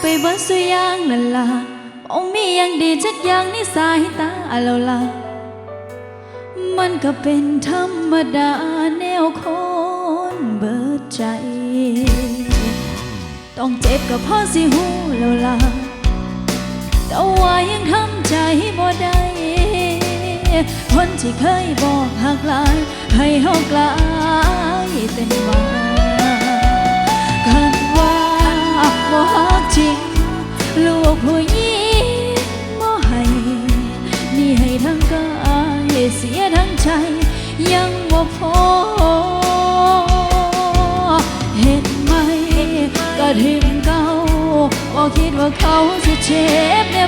ไปเบิดสุยางนั่นล่ะองมีหยังดีจักอย่างในสายตาเราล่ะ มันก็เป็นธรรมดาแนวคนเบิดใจ ต้องเจ็บกับพ่อสิหูแล้วล่ะแต่ว่ายังทำใจบ่ได้คนที่เคยบอกหักลาย ให้เฮากลายเป็นมา คันว่าบ่ฮักจริง ลูกผู้หญิงบ่ให้นี่ให้ทั้งกายเสียทั้งใจ ยังบ่พอเห็นไหมก็ถึงเก่าบ่คิดว่าเขาจะเจ็บเน่พ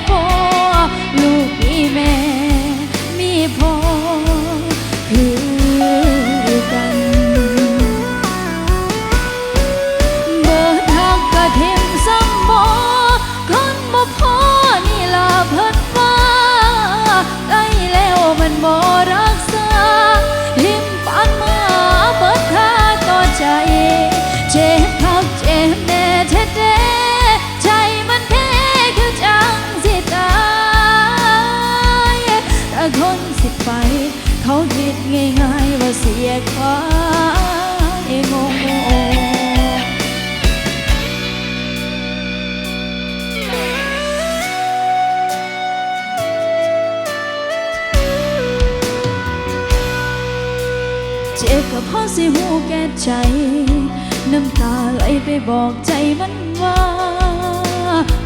น่แท้ใจมันแพ้คือจังสิตายแต่คนสิไป เขาคิดง่ายๆว่าเสียความงงๆเจ็บกับพ่อสิหูแก่ใจ น้ำตาไหลไปบอกใจมันว่า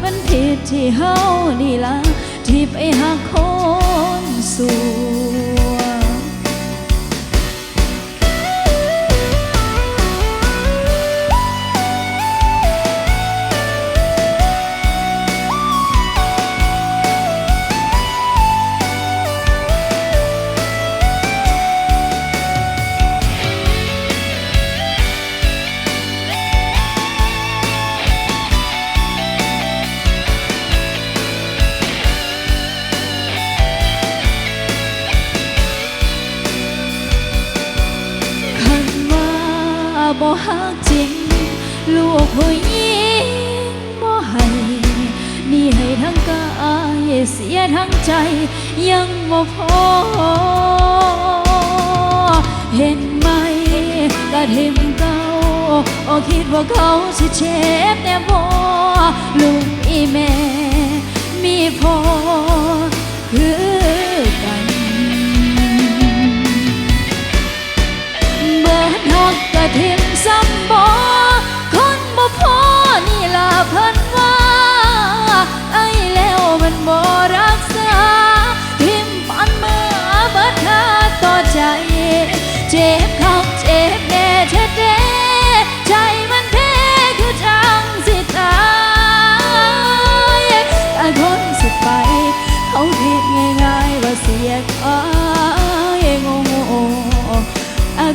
มันผิดที่เฮานี่ละที่ไปหักคนสู่ เสียทั้งใจยังบ่พอ เห็นไหมกระทิมเก่าโอคิดว่าเขาสิเจ็บแน่พ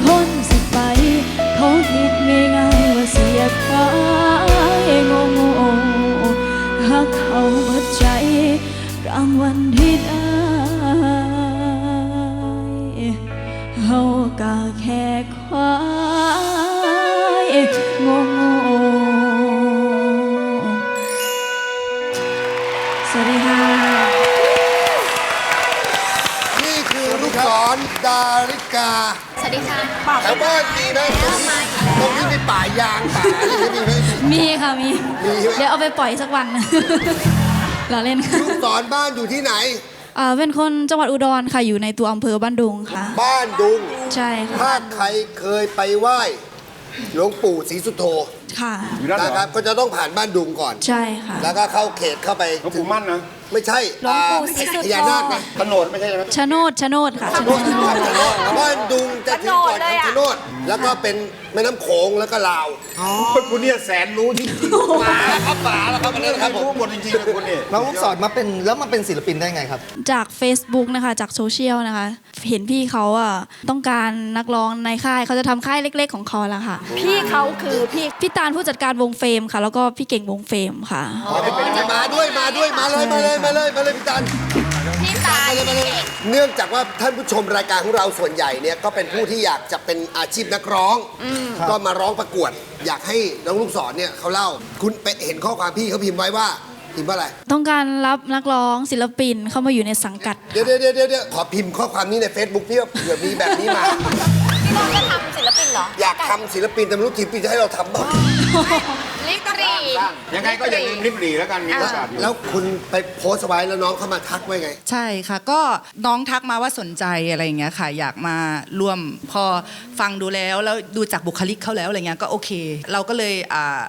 คนสิไป เขาคิดง่ายๆว่าเสียขายงงหากเขาเบิดใจรางวัลที่ได้เฮากะแค่ควายงงสวัสดีค่ะ นี่คือลูกศรดาริกา ดีค่ะแถวบ้านมีไหมตรงนี้ตรงนี้มีป่ายางป่าอะไรอย่างนี้มีไหม มีค่ะมี มีใช่ไหม เดี๋ยวเอาไปปล่อยสักวันเราเล่นค่ะลูกศรบ้านอยู่ที่ไหนอ่าเป็นคนจังหวัดอุดรค่ะอยู่ในตัวอำเภอบ้านดุงค่ะ บ้านดุง ใช่ค่ะถ้าใครเคยไปไหว้หลวงปู่ศรีสุโธค่ะนะครับ ก็จะต้องผ่านบ้านดุงก่อน ใช่ค่ะ แล้วก็เข้าเขตเข้าไปหลวงปู่มั่นนะ ไม่ใช่หลวงปู่ศรีสุโธ พญานาคนะถนนไม่ใช่ไหมชะโนดชะโนดค่ะชะโนด บ้านดุงจะถึงก่อนคำชะโนด แล้วก็เป็น แม่น้ำโขงแล้วก็ลาวคุณเนี่ยแสนรู้จริงป่าครับป่าแล้วครับอันนี้ๆนะครับผมรู้หมดจริงๆเลยคุณเนี่ยน้องลูกศรมาเป็นแล้วมาเป็นศิลปินได้ไงครับ จาก Facebook นะคะจากโซเชียลนะคะ เห็นพี่เขาอะต้องการนักร้องในค่ายเขาจะทำค่ายเล็ก ๆ ของเขาแล้วค่ะ พี่เขาคือพี่พี่ตาลผู้จัดการวงเฟรมค่ะ แล้วก็พี่เก่งวงเฟรมค่ะ มาด้วยมาด้วยมาเลยมาเลยมาเลยมาเลยพี่จัน พี่ตายเนื่องจากว่าท่านผู้ชมรายการของเราส่วนใหญ่เนี่ยก็เป็นผู้ที่อยากจะเป็นอาชีพนักร้อง ก็มาร้องประกวด อยากให้น้องลูกศรเนี่ยเขาเล่าคุณไปเห็นข้อความพี่เขาพิมพ์ไว้ว่าพิมพ์ว่าอะไร ต้องการรับนักร้องศิลปินเข้ามาอยู่ในสังกัด เดี๋ยวเดี๋ยวเดี๋ยวเดี๋ยวขอพิมพ์ข้อความนี้ใน Facebook พี่ว่าเผื่อมีแบบนี้มา พี่น้องจะทำศิลปินเหรออยากทำศิลปินแต่ไม่รู้ทีมปีจะให้เราทำบ้างลิปรี ยังไงก็อย่าลืมริบหรี่แล้วกันมีโอกาสอยู่ แล้วคุณไปโพสต์ไว้แล้วน้องเข้ามาทักไว้ไง ใช่ค่ะ ก็น้องทักมาว่าสนใจอะไรอย่างเงี้ยค่ะ อยากมาร่วมพอฟังดูแล้วแล้วดูจากบุคลิกเขาแล้วอะไรเงี้ยก็โอเค เราก็เลยอ่า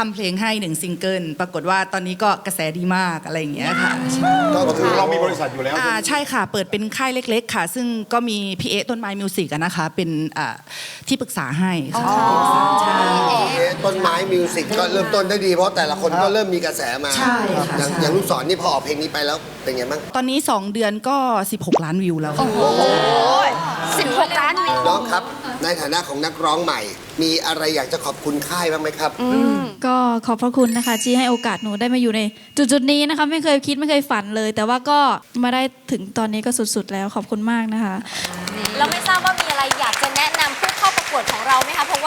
ทำเพลงให้หนึ่งซิงเกิลปรากฏว่าตอนนี้ก็กระแสดีมากอะไรอย่างเงี้ยค่ะใช่ก็คือามีบริษัทอยู่แล้วอ่าใช่ค่ะ เปิดเป็นค่ายเล็ก ๆ ค่ะ ซึ่งก็มีพีเอต้นไม้มิวสิกนะคะ เป็นที่ปรึกษาให้ค่ะที่ปรึกษเอต้นไม้มิวสิกก็เริ่มต้นได้ดีเพราะแต่ละคนก็เริ่มมีกระแสมาใช่ค่ะอย่างลูกศรนี่พอออกเพลงนี้ไปแล้วเป็นไงบ้าง ตอนนี้ 2 เดือนก็ 16 ล้านวิวแล้วโอ้ย 16 ล้านวิวน้องครับ ในฐานะของนักร้องใหม่ มีอะไรอยากจะขอบคุณค่ายบ้างไหมครับ ก็ขอบพระคุณนะคะที่ให้โอกาสหนูได้มาอยู่ใน จุดๆนี้นะคะไม่เคยคิดไม่เคยฝันเลย แต่ว่าก็มาได้ถึงตอนนี้ก็สุดๆแล้วขอบคุณมากนะคะ แล้วไม่ทราบว่า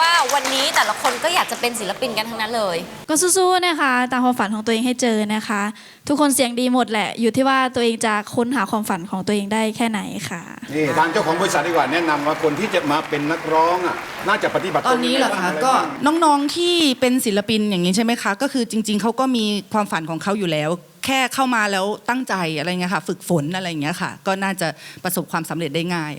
ว่าวันนี้แต่ละคนก็อยากจะเป็นศิลปินกันทั้งนั้นเลย ก็สู้ๆนะคะ ตามความฝันของตัวเองให้เจอนะคะ ทุกคนเสียงดีหมดแหละ อยู่ที่ว่าตัวเองจะค้นหาความฝันของตัวเองได้แค่ไหนค่ะ นี่ทางเจ้าของบริษัทดีกว่าแนะนำว่าคนที่จะมาเป็นนักร้องอะน่าจะปฏิบัติตอนนี้เหรอคะก็น้องๆที่เป็นศิลปินอย่างนี้ใช่ไหมคะ ก็คือจริง ๆเขาก็มีความฝันของเขาอยู่แล้ว แค่เข้ามาแล้วตั้งใจอะไรเงี้ยค่ะ ฝึกฝนอะไรอย่างเงี้ยค่ะ ก็น่าจะประสบความสำเร็จได้ง่าย